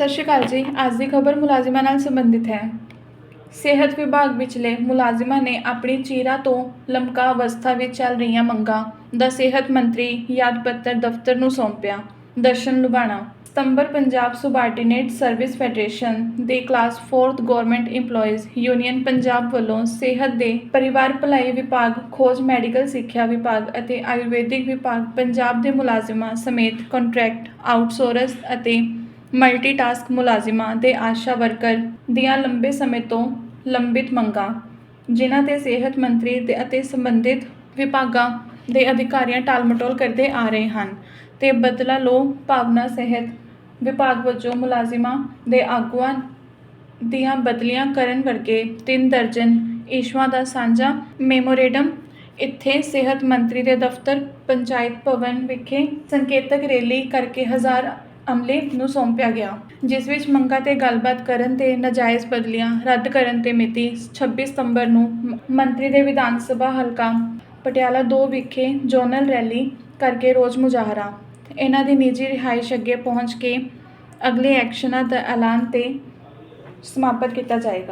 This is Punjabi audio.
ਸਤਿ ਸ਼੍ਰੀ ਅਕਾਲ ਜੀ। ਅੱਜ ਦੀ ਖਬਰ ਮੁਲਾਜ਼ਮਾਂ ਨਾਲ ਸੰਬੰਧਿਤ ਹੈ। ਸਿਹਤ ਵਿਭਾਗ ਵਿਚਲੇ ਮੁਲਾਜ਼ਮਾਂ ਨੇ ਆਪਣੀ ਚੀਰਾ ਤੋਂ ਲਮਕਾ ਅਵਸਥਾ ਵਿੱਚ ਚੱਲ ਰਹੀਆਂ ਮੰਗਾਂ ਦਾ ਸਿਹਤ ਮੰਤਰੀ, ਯਾਦ ਪੱਤਰ, ਦਫ਼ਤਰ ਨੂੰ ਸੌਂਪਿਆ। ਦਰਸ਼ਨ ਲੁਬਾਣਾ ਸਤੰਬਰ ਪੰਜਾਬ ਸੁਬਾਰਡੀਨੇਟ ਸਰਵਿਸ ਫੈਡਰੇਸ਼ਨ ਦੇ class 4th government EMPLOYEES union Punjab ਵੱਲੋਂ ਸਿਹਤ ਦੇ ਪਰਿਵਾਰ ਭਲਾਈ ਵਿਭਾਗ, ਖੋਜ ਮੈਡੀਕਲ ਸਿੱਖਿਆ ਵਿਭਾਗ ਅਤੇ ਆਯੁਰਵੈਦਿਕ ਵਿਭਾਗ ਪੰਜਾਬ ਦੇ ਮੁਲਾਜ਼ਮਾਂ ਸਮੇਤ ਕੰਟਰੈਕਟ, ਆਊਟਸੋਰਸ ਅਤੇ ਮਲਟੀਟਾਸਕ ਮੁਲਾਜ਼ਮਾਂ ਤੇ ਆਸ਼ਾ ਵਰਕਰ ਦੀਆਂ ਲੰਬੇ ਸਮੇਂ ਤੋਂ ਲੰਬਿਤ ਮੰਗਾਂ, ਜਿਨ੍ਹਾਂ ਤੇ ਸਿਹਤ ਮੰਤਰੀ ਦੇ ਅਤੇ ਸੰਬੰਧਿਤ ਵਿਭਾਗਾਂ ਦੇ ਅਧਿਕਾਰੀਆਂ ਟਾਲਮਟੋਲ ਕਰਦੇ ਆ ਰਹੇ ਹਨ ਤੇ ਬਦਲਾ ਲੋ ਭਾਵਨਾ ਸਿਹਤ ਵਿਭਾਗ ਵਜੋਂ ਮੁਲਾਜ਼ਮਾਂ ਦੇ ਆਗੂਆਂ ਦੀਆਂ ਬਦਲੀਆਂ ਕਰਨ ਵਰਗੇ ਤਿੰਨ ਦਰਜਨ ਇਸ਼ੂਆਂ ਦਾ ਸਾਂਝਾ ਮੈਮੋਰੇਡਮ, ਇੱਥੇ ਸਿਹਤ ਮੰਤਰੀ ਦੇ ਦਫ਼ਤਰ, ਪੰਚਾਇਤ ਭਵਨ ਵਿਖੇ ਸੰਕੇਤਕ ਰੈਲੀ ਕਰਕੇ ਹਜ਼ਾਰ ਅਮਲੇ ਨੂੰ ਸੌਂਪਿਆ ਗਿਆ, ਜਿਸ ਵਿੱਚ ਮੰਗਾਂ ਤੇ ਗੱਲਬਾਤ ਕਰਨ ਤੇ ਨਾਜਾਇਜ਼ ਬਦਲੀਆਂ ਰੱਦ ਕਰਨ ਤੇ ਮਿਤੀ 26 ਸਤੰਬਰ ਨੂੰ ਮੰਤਰੀ ਦੇ ਵਿਧਾਨ ਸਭਾ ਹਲਕਾ ਪਟਿਆਲਾ 2 ਵਿਖੇ ਜੋਨਲ ਰੈਲੀ ਕਰਕੇ ਰੋਜ਼ ਮੁਜ਼ਾਹਰਾ। ਇਹਨਾਂ ਦੀ ਨਿੱਜੀ ਰਿਹਾਇਸ਼ ਅੱਗੇ ਪਹੁੰਚ ਕੇ ਅਗਲੇ ਐਕਸ਼ਨਾਂ ਦਾ ਐਲਾਨ ਤੇ ਸਮਾਪਤ ਕੀਤਾ ਜਾਏਗਾ।